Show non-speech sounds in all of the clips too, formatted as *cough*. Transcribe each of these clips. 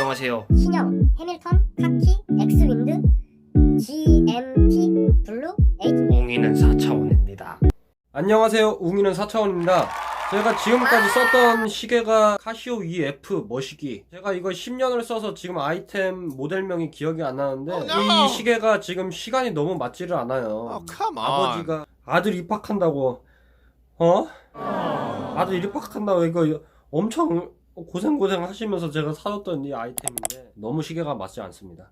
안녕하세요. 신형, 해밀턴, 카키, 엑스윈드, GMT, 블루, H 웅이는 4차원입니다. 안녕하세요. 웅이는 4차원입니다. 제가 지금까지 썼던 시계가 카시오 EF 머시기. 제가 이거 10년을 써서 지금 아이템 모델명이 기억이 안 나는데 Oh, no. 이 시계가 지금 시간이 너무 맞지를 않아요. Oh, come on. 아버지가 아들 입학한다고 어? 아들 입학한다고 이거 엄청 고생고생 하시면서 제가 사줬던 이 아이템인데 너무 시계가 맞지 않습니다.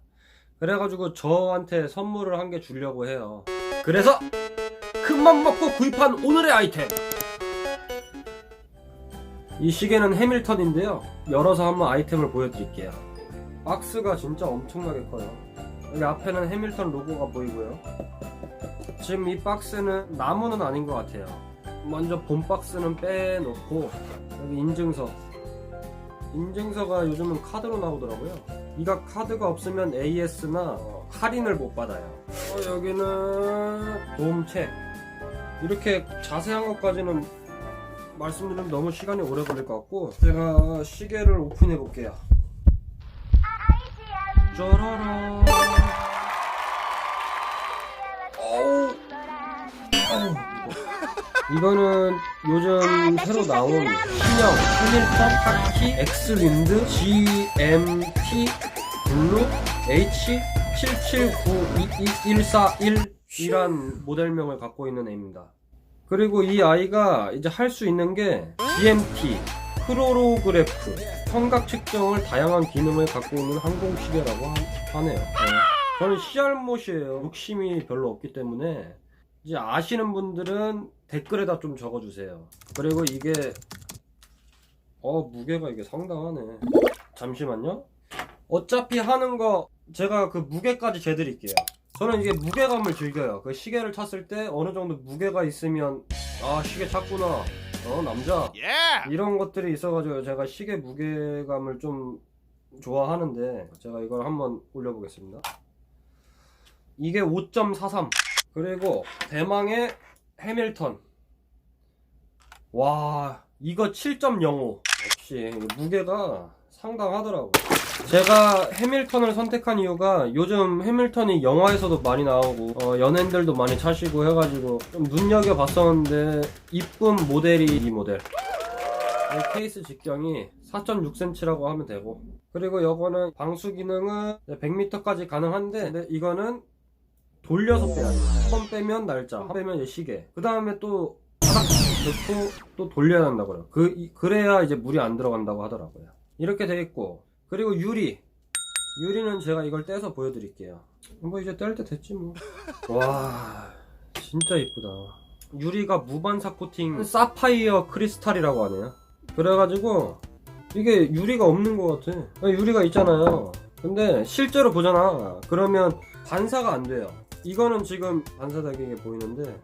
그래가지고 저한테 선물을 한 개 주려고 해요. 그래서 큰맘 먹고 구입한 오늘의 아이템. 이 시계는 해밀턴인데요. 열어서 한번 아이템을 보여드릴게요. 박스가 진짜 엄청나게 커요. 여기 앞에는 해밀턴 로고가 보이고요. 지금 이 박스는 나무는 아닌 것 같아요. 먼저 본 박스는 빼놓고 여기 인증서. 인증서가 요즘은 카드로 나오더라고요. 이가 카드가 없으면 AS나 할인을 못 받아요. 어, 여기는 도움책. 이렇게 자세한 것까지는 말씀드리면 너무 시간이 오래 걸릴 것 같고 제가 시계를 오픈해 볼게요. 짜라란. 어우. 어우. 이거는 요즘 새로 나온 신형 해밀턴 하키 엑스윈드 GMT 블루 H77922141 이란 모델명을 갖고 있는 애입니다. 그리고 이 아이가 이제 할 수 있는 게 GMT 크로로그래프 청각 측정을 다양한 기능을 갖고 있는 항공시계라고 하- 하네요. 네. 저는 씨알못이에요. 욕심이 별로 없기 때문에 이제 아시는 분들은 댓글에다 좀 적어주세요. 그리고 이게 어 무게가 이게 상당하네. 잠시만요. 어차피 하는 거 제가 그 무게까지 재드릴게요. 저는 이게 무게감을 즐겨요. 그 시계를 찼을 때 어느 정도 무게가 있으면 아 시계 찼구나. 어 남자. 이런 것들이 있어가지고 제가 시계 무게감을 좀 좋아하는데 제가 이걸 한번 올려보겠습니다. 이게 5.43 그리고 대망의 해밀턴. 와 이거 7.05 역시 무게가 상당하더라고 제가 해밀턴을 선택한 이유가 요즘 해밀턴이 영화에서도 많이 나오고 어, 연예인들도 많이 차시고 해가지고 좀 눈여겨 봤었는데 이쁜 모델이 이 모델. 이 케이스 직경이 4.6cm라고 하면 되고. 그리고 이거는 방수 기능은 100m까지 가능한데 이거는 돌려서 빼야 돼. 한 번 빼면 날짜, 한 번 빼면 이제 시계. 그 다음에 또딱 넣고 또 돌려야 한다고요. 그 이- 그래야 이제 물이 안 들어간다고 하더라고요. 이렇게 돼 있고 그리고 유리. 유리는 제가 이걸 떼서 보여드릴게요. 뭐 이제 뗄 때 됐지 뭐. *laughs* 와 진짜 이쁘다. 유리가 무반사 코팅 사파이어 크리스탈이라고 하네요. 그래가지고 이게 유리가 없는 것 같아. 아니, 유리가 있잖아요. 근데 실제로 보잖아. 그러면 반사가 안 돼요. 이거는 지금 반사되게 보이는데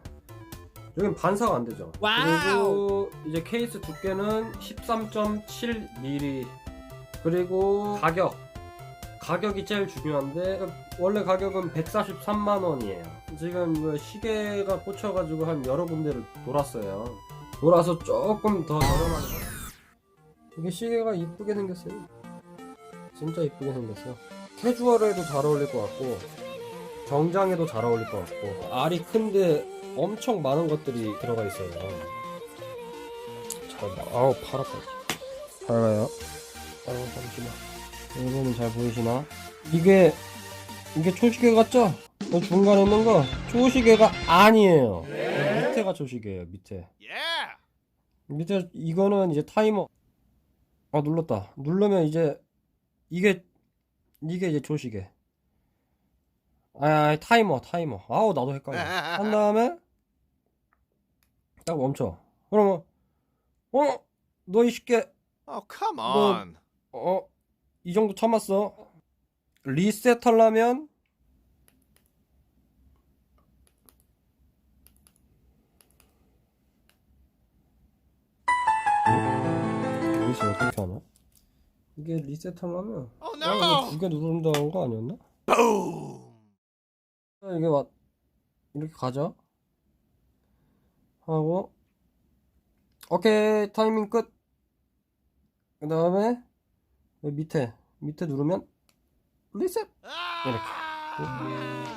여긴 반사가 안 되죠. 그리고 이제 케이스 두께는 13.7mm 그리고 가격 가격이 제일 중요한데 원래 가격은 143만 원이에요. 지금 그 시계가 꽂혀가지고 한 여러 군데를 돌았어요. 돌아서 조금 더 저렴한 이게 시계가 이쁘게 생겼어요. 진짜 이쁘게 생겼어. 캐주얼에도 잘 어울릴 것 같고 정장에도 잘 어울릴 것 같고 알이 큰데 엄청 많은 것들이 들어가 있어요. 잘 봐. 아우 팔 아파. 밝아요. 아우 잠시만. 여러분은 잘 보이시나? 이게 이게 초시계 같죠? 이 중간에 있는 거 초시계가 아니에요. 밑에가 초시계예요. 밑에. 밑에 이거는 이제 타이머. 아 눌렀다. 누르면 이제 이게 이게 이제 조시계. 아, 아 타이머 타이머. 아우 나도 헷갈려. 한 다음에 딱 멈춰. 그러면 어? 너이 시계 Oh, come 뭐- on. 어? 이 정도 참았어. 리셋 하려면 리셋 어떻게 하나? 이게 리셋 하려면 Oh 아, 이거 no. 두개 누른다는 거 아니었나? Boom. 아, 이게 막 이렇게 가죠? 하고 오케이 타이밍 끝. 그 다음에 밑에 밑에 누르면 리셋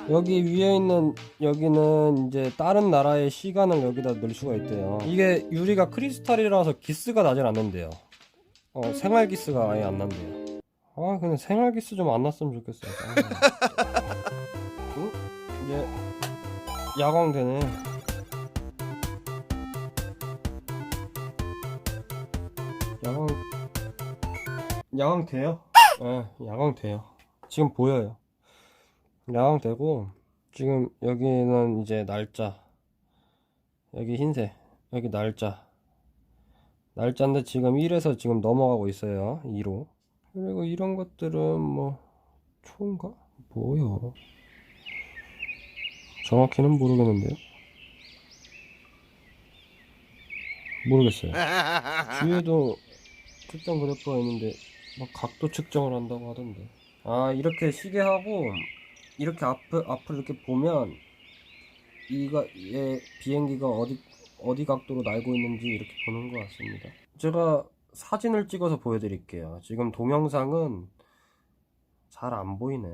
여기 위에 있는 여기는 이제 다른 나라의 시간을 여기다 넣을 수가 있대요. 이게 유리가 크리스탈이라서 기스가 나질 않는데요. 어, 생활 기스가 아예 안 난대요. 아, 근데 생활 기스 좀 안 났으면 좋겠어요. *laughs* 야광 되네. 야광 야광 돼요? 예, 야광 돼요. 지금 보여요. 야광 되고 지금 여기는 이제 날짜 여기 흰색 여기 날짜 날짜인데 지금 1에서 지금 넘어가고 있어요 2로 그리고 이런 것들은 뭐 초인가? 뭐요? 정확히는 모르겠는데요 모르겠어요 *laughs* 뒤에도 측정 그래프가 있는데 막 각도 측정을 한다고 하던데 아 이렇게 시계하고 이렇게 앞을 앞을 이렇게 보면 이가 얘 비행기가 어디 어디 각도로 날고 있는지 이렇게 보는 것 같습니다. 제가 사진을 찍어서 보여드릴게요. 지금 동영상은 잘 안 보이네.